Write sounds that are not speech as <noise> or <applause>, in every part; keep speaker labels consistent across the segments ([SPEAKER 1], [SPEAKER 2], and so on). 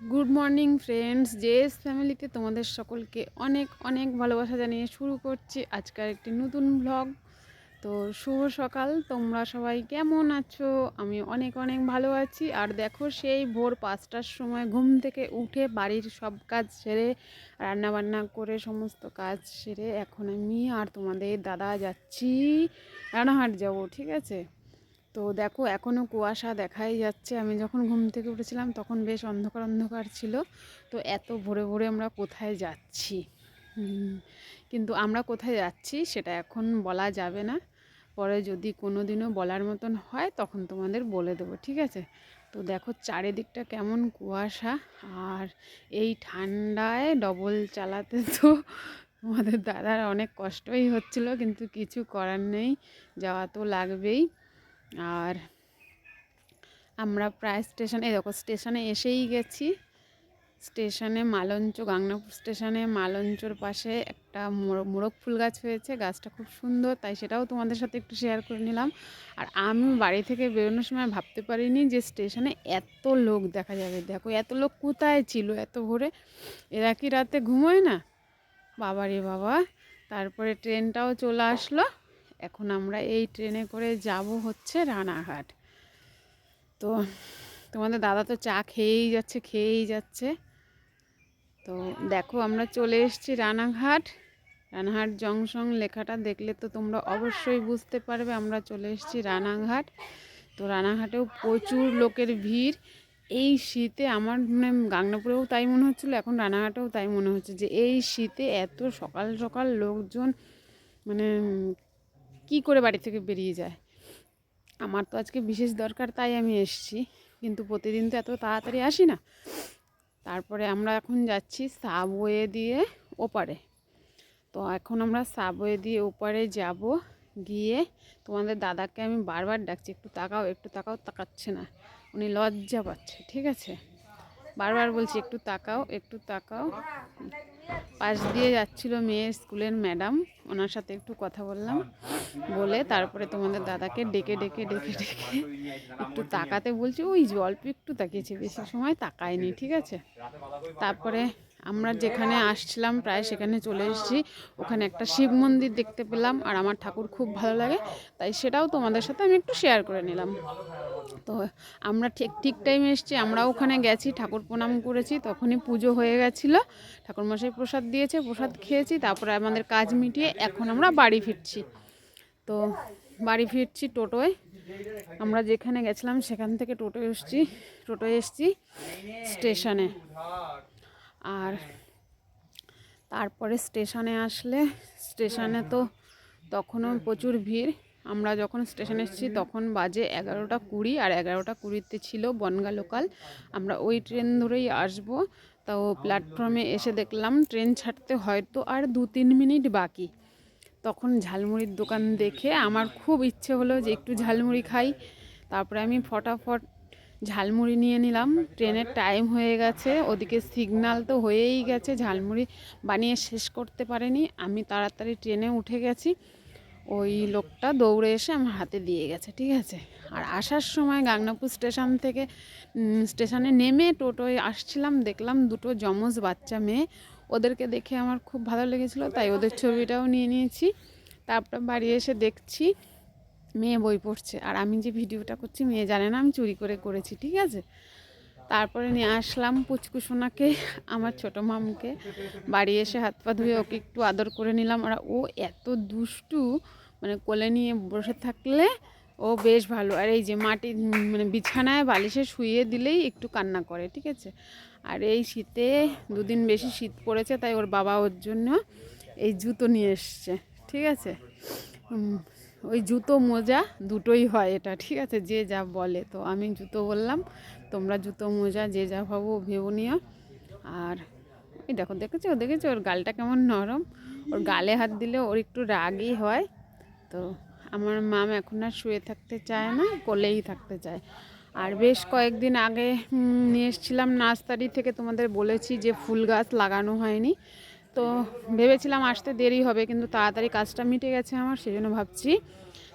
[SPEAKER 1] Good morning friends JS ফ্যামিলিতে তোমাদের সকলকে অনেক অনেক ভালোবাসা জানিয়ে শুরু করছি আজকের একটি নতুন ব্লগ তো শুভ সকাল। তোমরা সবাই কেমন আছো? আমি অনেক অনেক ভালো আছি। আর দেখো, সেই ভোর পাঁচটার সময় ঘুম থেকে উঠে বাড়ির সব কাজ সেরে, রান্নাবান্না করে সমস্ত কাজ সেরে এখন আমি আর তোমাদের দাদা যাচ্ছি রানাহাট যাব, ঠিক আছে? তো দেখো এখনও কুয়াশা দেখাই যাচ্ছে। আমি যখন ঘুম থেকে উঠেছিলাম, তখন বেশ অন্ধকার অন্ধকার ছিল। তো এত ভোরে ভোরে আমরা কোথায় যাচ্ছি? কিন্তু আমরা কোথায় যাচ্ছি সেটা এখন বলা যাবে না। পরে যদি কোনো দিনও বলার মতন হয়, তখন তোমাদের বলে দেবো, ঠিক আছে? তো দেখো, চারিদিকটা কেমন কুয়াশা। আর এই ঠান্ডায় ডবল চালাতে তো তোমাদের দাদার অনেক কষ্টই হচ্ছিল, কিন্তু কিছু করার নেই, যাওয়া তো লাগবেই। আর আমরা প্রায় স্টেশনে দেখো, স্টেশনে এসেই গেছি। স্টেশনে মালঞ্চ, গাংনাপুর স্টেশনে মালঞ্চর পাশে একটা মোর- মোরগ ফুল গাছ হয়েছে। গাছটা খুব সুন্দর, তাই সেটাও তোমাদের সাথে একটু শেয়ার করে নিলাম। আর আমি বাড়ি থেকে বেরোনোর সময় ভাবতে পারিনি যে স্টেশনে এত লোক দেখা যাবে। দেখো, এত লোক কোথায় ছিল এত ভোরে? এরা কি রাতে ঘুমোয় না? বাবা রে বাবা, তারপরে ট্রেনটাও চলে আসলো। এখন আমরা এই ট্রেনে করে যাব হচ্ছে রানাঘাট। তো তোমাদের দাদা তো চা খেয়েই যাচ্ছে খেয়েই যাচ্ছে। তো দেখো আমরা চলে এসেছি রানাঘাট। রানাঘাট জংশন লেখাটা দেখলে তো তোমরা অবশ্যই বুঝতে পারবে, আমরা চলে এসেছি রানাঘাট। তো রানাঘাটেও প্রচুর লোকের ভিড়। এই শীতে আমার মানে গাংনাপুরেও তাই মনে হচ্ছিল, এখন রানাঘাটেও তাই মনে হচ্ছে যে এই শীতে এত সকাল সকাল লোকজন মানে কি করে বাড়ি থেকে বেরিয়ে যায়? আমার তো আজকে বিশেষ দরকার, তাই আমি এসেছি। কিন্তু প্রতিদিন তো এত তাড়াতাড়ি আসি না। তারপরে আমরা এখন যাচ্ছি সাবওয়ে দিয়ে ওপারে। তো এখন আমরা সাবওয়ে দিয়ে ওপারে যাব। গিয়ে তোমাদের দাদাকে আমি বারবার ডাকছি, একটু তাকাও একটু তাকাও, তাকাচ্ছে না। উনি লজ্জা পাচ্ছে, ঠিক আছে? বারবার বলছি, একটু তাকাও একটু তাকাও। পাশ দিয়ে যাচ্ছিল মেয়ের স্কুলের ম্যাডাম, ওনার সাথে একটু কথা বললাম। বলে তারপরে তোমাদের দাদাকে ডেকে ডেকে ডেকে ডেকে একটু তাকাতে বলছি, ওই যে অল্প একটু তাকিয়েছে, বেশি সময় তাকায়নি, ঠিক আছে? তারপরে আমরা যেখানে আসছিলাম প্রায় সেখানে চলে এসেছি। ওখানে একটা শিব মন্দির দেখতে পেলাম আর আমার ঠাকুর খুব ভালো লাগে, তাই সেটাও তোমাদের সাথে আমি একটু শেয়ার করে নিলাম। তো আমরা ঠিক ঠিক টাইমে এসেছি, আমরাও ওখানে গেছি, ঠাকুর প্রণাম করেছি, তখনই পুজো হয়ে গেছিল। ঠাকুরমশাই প্রসাদ দিয়েছে, প্রসাদ খেয়েছি, তারপরে আমাদের কাজ মিটিয়ে এখন আমরা বাড়ি ফিরছি। তো বাড়ি ফিরছি টোটোয়। আমরা যেখানে গেছিলাম সেখান থেকে টোটো এসছি, টোটোয় এসেছি স্টেশনে। আর তারপরে স্টেশনে আসলে, স্টেশনে তো তখনও প্রচুর ভিড়। আমরা যখন স্টেশনে এসেছি তখন বাজে এগারোটা কুড়ি আর এগারোটা কুড়িতে ছিল বনগা লোকাল আমরা ওই ট্রেন ধরেই আসব। তাও প্ল্যাটফর্মে এসে দেখলাম ট্রেন ছাড়তে হয়তো আর দু তিন মিনিট বাকি। তখন ঝালমুড়ির দোকান দেখে আমার খুব ইচ্ছে হলো যে একটু ঝালমুড়ি খাই। তারপরে আমি ফটাফট ঝালমুড়ি নিয়ে নিলাম। ট্রেনের টাইম হয়ে গেছে। ওদিকে সিগনাল তো হয়েই গেছে। ঝালমুড়ি বানিয়ে শেষ করতে পারেনি। আমি তাড়াতাড়ি ট্রেনে উঠে গেছি। ওই লোকটা দৌড়ে এসে আমার হাতে দিয়ে গেছে, ঠিক আছে? আর আসার সময় গাংনাপুর স্টেশন থেকে স্টেশনে নেমে টোটোয় আসছিলাম। দেখলাম দুটো যমজ বাচ্চা মেয়ে। ওদেরকে দেখে আমার খুব ভালো লেগেছিলো, তাই ওদের ছবিটাও নিয়ে নিয়েছি। তারপর বাড়ি এসে দেখছি মেয়ে বই পড়ছে। আর আমি যে ভিডিওটা করছি, মেয়ে জানে না আমি চুরি করে করেছি, ঠিক আছে? তারপরে নিয়ে আসলাম পুচকুসোনাকে আমার ছোটো মামকে। বাড়ি এসে হাত পা ধুয়ে ওকে একটু আদর করে নিলাম। আর ও এত দুষ্টু মানে কোলে নিয়ে বসে থাকলে ও বেশ ভালো। আর এই যে মাটি মানে বিছানায় বালিশে শুইয়ে দিলেই একটু কান্না করে, ঠিক আছে? আর এই শীতে দুদিন বেশি শীত পড়েছে, তাই ওর বাবা ওর জন্য এই জুতো নিয়ে এসছে, ঠিক আছে? ওই জুতো মোজা দুটোই হয় এটা, ঠিক আছে? যে যা বলে। তো আমি জুতো বললাম, তোমরা জুতো, মোজা, যে যা ভাবো ভেবো নিও। আর এই দেখো, দেখেছ? দেখেছ? ওর গালটা কেমন নরম। ওর গালে হাত দিলে ওর একটু রাগই হয়। তো আমার মাম এখন আর শুয়ে থাকতে চায় না, কোলেই থাকতে চায়। আর বেশ কয়েকদিন আগে নিয়ে এসেছিলাম নার্সারি থেকে, তোমাদের বলেছি যে ফুল গাছ লাগানো হয়নি। তো ভেবেছিলাম আসতে দেরি হবে, কিন্তু তাড়াতাড়ি কাজটা মিটে গেছে আমার সেই জন্য ভাবছি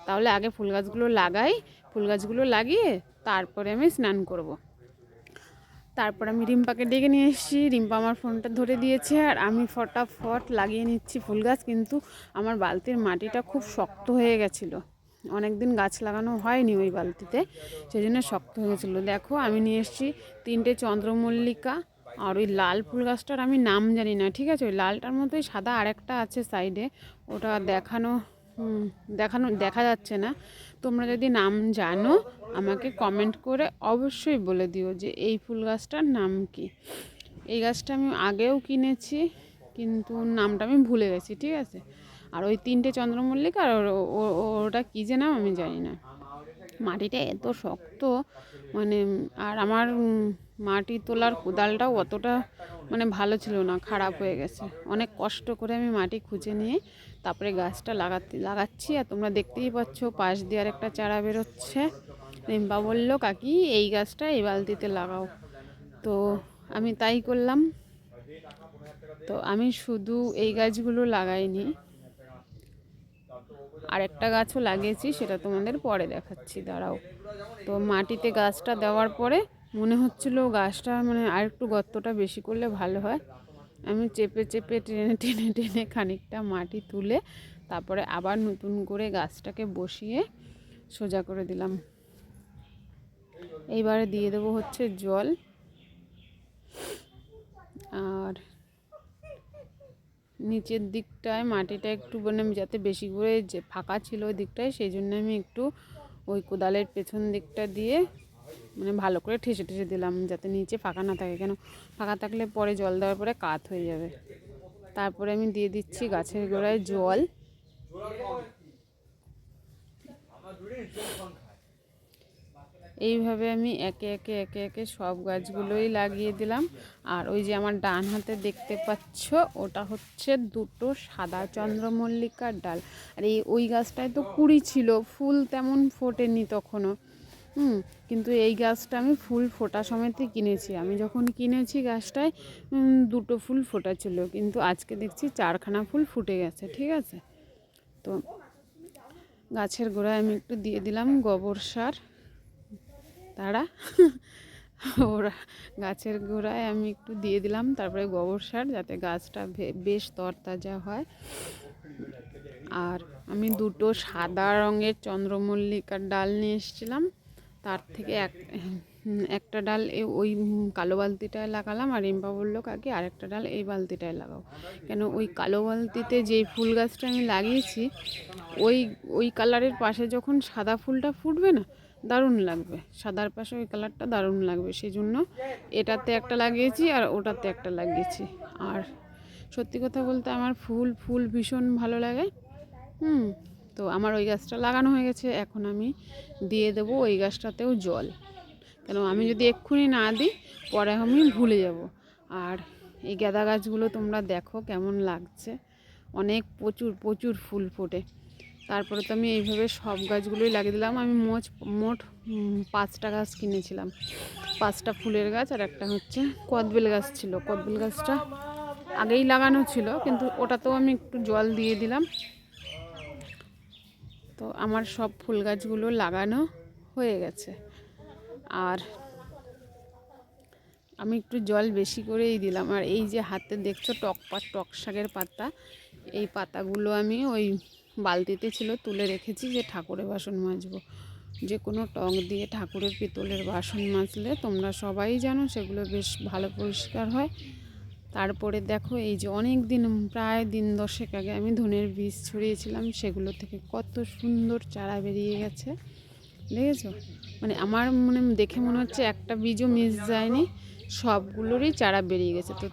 [SPEAKER 1] তাহলে আগে ফুল গাছগুলো লাগাই, ফুল গাছগুলো লাগিয়ে তারপরে আমি স্নান করব। তারপর আমি রিম্পাকে ডেকে নিয়ে এসেছি, রিম্পা আমার ফোনটা ধরে দিয়েছে আর আমি ফটাফট লাগিয়ে নিচ্ছি ফুল গাছ, কিন্তু আমার বালতির মাটিটা খুব শক্ত হয়ে গেছিল অনেক দিন গাছ লাগানো হয়নি ওই বালতিতে সেই জন্য শক্ত হয়ে গেছিল দেখো আমি নিয়ে এসেছি তিনটে চন্দ্রমল্লিকা আর ওই লাল ফুল গাছটার আমি নাম জানি না, ঠিক আছে? ওই লালটার মতোই সাদা আরেকটা আছে সাইডে, ওটা দেখানো দেখানো, দেখা যাচ্ছে না। তোমরা যদি নাম জানো, আমাকে কমেন্ট করে অবশ্যই বলে দিও যে এই ফুল গাছটার নাম কি। এই গাছটা আমি আগেও কিনেছি, কিন্তু নামটা আমি ভুলে গেছি, ঠিক আছে? আর ওই তিনটে চন্দ্রমল্লিকা আর ওটা কী যে নাম আমি জানি না। মাটিটা এত শক্ত মানে আর আমার মাটি তোলার কোদালটাও অতটা মানে ভালো ছিল না, খারাপ হয়ে গেছে। অনেক কষ্ট করে আমি মাটি খুঁজে নিয়ে তারপরে গাছটা লাগাতে, লাগাচ্ছি আর তোমরা দেখতেই পাচ্ছ পাশ দিয়ে আর একটা চারা বেরোচ্ছে। রিম্পা বলল, কাকি, এই গাছটা এই বালতিতে লাগাও। তো আমি তাই করলাম। তো আমি শুধু এই গাছগুলো লাগাইনি আর একটা গাছও লাগিয়েছি, সেটা তোমাদের পরে দেখাচ্ছি, দাঁড়াও। তো মাটিতে গাছটা দেওয়ার পরে মনে হচ্ছিল গাছটা মানে আর একটু গর্তটা বেশি করলে ভালো হয়। আমি চেপে চেপে টেনে টেনে টেনে খানিকটা মাটি তুলে তারপরে আবার নতুন করে গাছটাকে বসিয়ে সোজা করে দিলাম। এইবারে দিয়ে দেবো হচ্ছে জল। আর নিচের দিকটায় মাটিটা একটু মানে যাতে বেশি করে যে ফাঁকা ছিল ওই দিকটায়, সেই জন্য আমি একটু ওই কোদালের পেছন দিকটা দিয়ে মানে ভালো করে ঠেসে ঠেসে দিলাম যাতে নিচে ফাঁকা না থাকে। কেন? ফাঁকা থাকলে পরে জল দেওয়ার পরে কাত হয়ে যাবে। তারপরে আমি দিয়ে দিচ্ছি গাছের গোড়ায় জল। এইভাবে আমি একে একে একে একে সব গাছগুলোই লাগিয়ে দিলাম। আর ওই যে আমার ডান হাতে দেখতে পাচ্ছ, ওটা হচ্ছে দুটো সাদা চন্দ্রমল্লিকার ডাল। আর এই, ওই গাছটায় তো কুড়ি ছিল, ফুল তেমন ফোটেনি তখনও। হুম, কিন্তু এই গাছটা আমি ফুল ফোটা সমেতই কিনেছি। আমি যখন কিনেছি গাছটায় দুটো ফুল ফোটা ছিল কিন্তু আজকে দেখছি চারখানা ফুল ফুটে গেছে, ঠিক আছে? তো গাছের গোড়ায় আমি একটু দিয়ে দিলাম গোবর সার। তারা <laughs> ওরা গাছের গোড়ায় আমি একটু দিয়ে দিলাম, তারপরে গোবর সার যাতে গাছটা বেশ তরতাজা হয়। আর আমি দুটো সাদা রঙের চন্দ্রমল্লিকার ডাল নিয়ে এসেছিলাম। তার থেকে এক, একটা ডাল ওই কালো বালতিটায় লাগালাম আর রিম্পা বলল, কাকি, আরেকটা ডাল এই বালতিটায় লাগাও। কেন ওই কালো বালতিতে যেই ফুল গাছটা আমি লাগিয়েছি, ওই ওই কালারের পাশে যখন সাদা ফুলটা ফুটবে না, দারুণ লাগবে। সাদার পাশে ওই কালারটা দারুণ লাগবে। সেই জন্য এটাতে একটা লাগিয়েছি আর ওটাতে একটা লাগিয়েছি। আর সত্যি কথা বলতে আমার ফুল ফুল ভীষণ ভালো লাগে। হুম। তো আমার ওই গাছটা লাগানো হয়ে গেছে, এখন আমি দিয়ে দেবো ওই গাছটাতেও জল। কেন আমি যদি এক্ষুনি না দিই, পরে আমি ভুলে যাব। আর এই গাঁদা গাছগুলো তোমরা দেখো কেমন লাগছে। অনেক প্রচুর প্রচুর ফুল ফোটে। তারপরে তো আমি এইভাবে সব গাছগুলোই লাগিয়ে দিলাম। আমি মোট মোট পাঁচটা গাছ কিনেছিলাম। পাঁচটা ফুলের গাছ আর একটা হচ্ছে কদবেল গাছ ছিল। কদবেল গাছটা আগেই লাগানো ছিল, কিন্তু ওটাতেও আমি একটু জল দিয়ে দিলাম। তো আমার সব ফুল গাছগুলো লাগানো হয়ে গেছে। আর আমি একটু জল বেশি করেই দিলাম। আর এই যে হাতে দেখছ টক পাত টক শাকের পাতা, এই পাতাগুলো আমি ওই বালতিতে ছিল তুলে রেখেছি যে ঠাকুরের বাসন মাজবো। যে কোনো টক দিয়ে ঠাকুরের পিতলের বাসন মাজলে তোমরা সবাই জানো সেগুলো বেশ ভালো পরিষ্কার হয়। তারপরে দেখো এই যে অনেক দিন, প্রায় দিন দশেক আগে আমি ধনের বীজ ছড়িয়েছিলাম, সেগুলো থেকে কত সুন্দর চারা বেরিয়ে গেছে। দেখেছ? মানে আমার মানে দেখে মনে হচ্ছে একটা বীজও মিস যায়নি, সবগুলোরই চারা বেরিয়ে গেছে। তো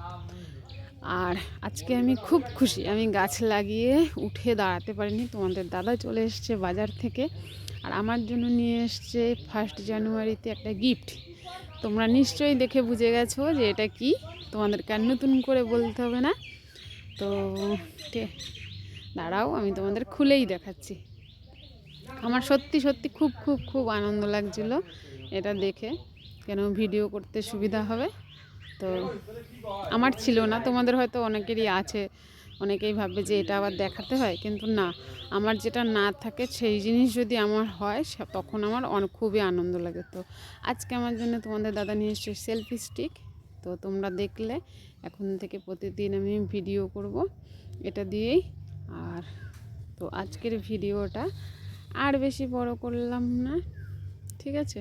[SPEAKER 1] আর আজকে আমি খুব খুশি, আমি গাছ লাগিয়ে উঠে দাঁড়াতে পারিনি। তোমাদের দাদা চলে এসছে বাজার থেকে, আর আমার জন্য নিয়ে এসছে ফার্স্ট জানুয়ারিতে একটা গিফট তোমরা নিশ্চয়ই দেখে বুঝে গেছো যে এটা কি। তোমাদেরকে আর নতুন করে বলতে হবে না। তো দাঁড়াও, আমি তোমাদের খুলেই দেখাচ্ছি। আমার সত্যি সত্যি খুব খুব খুব আনন্দ লাগছিল এটা দেখে। কেন ভিডিও করতে সুবিধা হবে? তো আমার ছিল না, তোমাদের হয়তো অনেকেরই আছে। অনেকেই ভাববে যে এটা আবার দেখাতে হয়, কিন্তু না। আমার যেটা না থাকে, সেই জিনিস যদি আমার হয় তখন আমার খুবই আনন্দ লাগে। তো আজকে আমার জন্য তোমাদের দাদা নিয়ে এসছে সেলফি স্টিক। তো তোমরা দেখলে, এখন থেকে প্রতিদিন আমি ভিডিও করব এটা দিয়েই। আর তো আজকের ভিডিওটা আর বেশি বড় করলাম না, ঠিক আছে?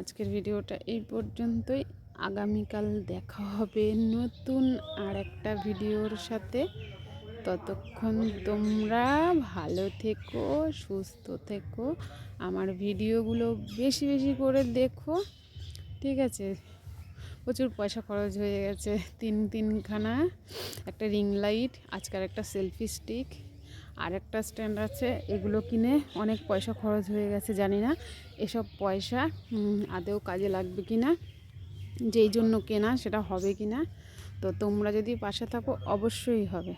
[SPEAKER 1] আজকের ভিডিওটা এই পর্যন্তই। আগামীকাল দেখা হবে নতুন আর একটা ভিডিওর সাথে। ততক্ষণ তোমরা ভালো থেকো, সুস্থ থেকো। আমার ভিডিওগুলো বেশি বেশি করে দেখো, ঠিক আছে? প্রচুর পয়সা খরচ হয়ে গেছে। তিন তিনখানা একটা রিং লাইট আজকাল একটা সেলফি স্টিক আর একটা স্ট্যান্ড আছে। এগুলো কিনে অনেক পয়সা খরচ হয়ে গেছে জানি না এসব পয়সা উম, আদৌ কাজে লাগবে কি না যেই জন্য কেনা সেটা হবে কি না তো তোমরা যদি পাশে থাকো অবশ্যই হবে।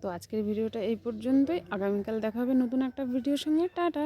[SPEAKER 1] তো আজকের ভিডিওটা এই পর্যন্তই। আগামীকাল দেখা হবে নতুন একটা ভিডিওর সঙ্গে। টাটা!